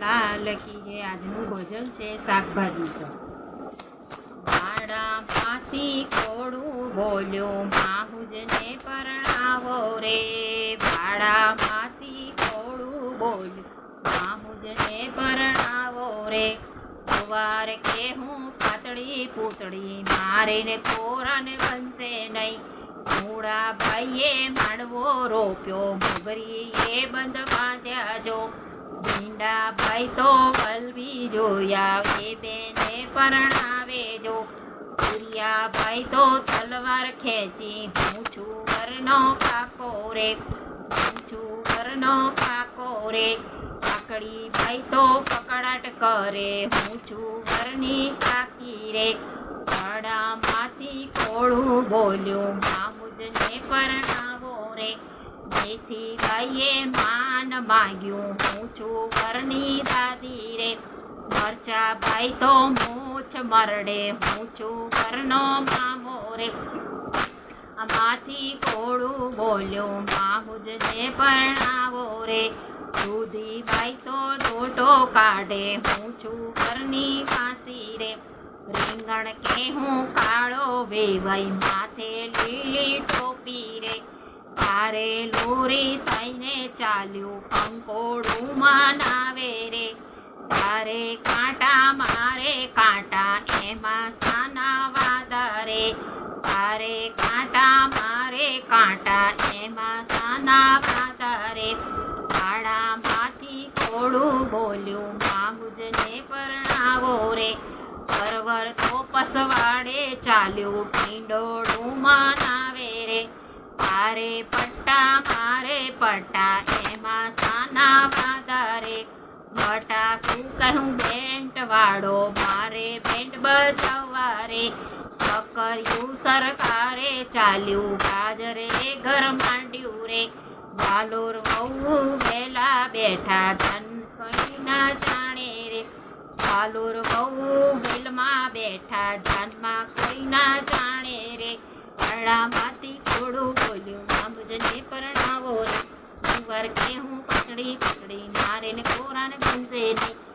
લાલ કી જે આજનું ભજન છે શાકભાજી પર પાસી કોડું બોલ્યો, માહુજને પરણાવો રે. ભાડામાંથી કોડું બોલ્યો, માહુજને પરણાવો રે. સવાર કે હું પાતળી પૂતળી, મારીને કોરાને બનશે નહીં. મૂળા ભાઈએ માંડવો રોપ્યો, મોગરીએ બંધ બાંધ્યા જો. ભીંડા ભાઈ તો વલવી જોયા બેને પરણાવે જો. સૂર્યા ભાઈ તો તલવાર ખેંચી, હું છું વરનો રે, હું છું વરનો રે. કાકડી ભાઈ તો પકડાટ કરે, હું છું કાકી રે. ભાડામાંથી કોળું બોલ્યું, મામુદને પરણાવો રે. જેથી ભાઈએ માન માંગ્યું હું છું વરની દાદી રે મરચા ભાઈ તો મૂછ મરડે હું છું વરનો મામો રે આમાંથી કોળું બોલ્યો માહુજને પરણાવો રે દૂધી ભાઈ તો દોટો કાઢે હું છું ઘરની ફાંસી રે રીંગણ કે હું કાળો વેવાઈ માથે લીલી ટોપી રે તારે લોરી સાઈને ચાલ્યું, કંકોડું મનાવે રે. તારે કાંટા મારે કાંટા, એમાં સાના વાદરે તારે કાંટા મારે કાંટા, એમાં સાના વાદરે ભાડામાંથી કોડું બોલ્યું માહુજને પરણાવો રે. પરવર તો પસવાડે ચાલ્યું, ટીંડોળું મનાવે રે. તારે પટ્ટા, મારે પટ્ટા, એમાં સાના વાદરે બટાકું કહું બેન્ટ વાળો, મારે બેન્ટ બજાવવા રે છકરિયું સરકારે ચાલ્યું, ગાજરે ઘર માંડ્યું રે વાલોર વહુ વેલા બેઠા, ધન કઈ ના જાણે રે. વાલોર વહુ વેલમાં બેઠા, ધનમાં કઈ ના જાણે રે. પરણામાંથી થોડું બોલ્યું આંબજને પરણાવો. રે વાર કે હું પકડી પકડી મારે ને કોરાને બંધે નહીં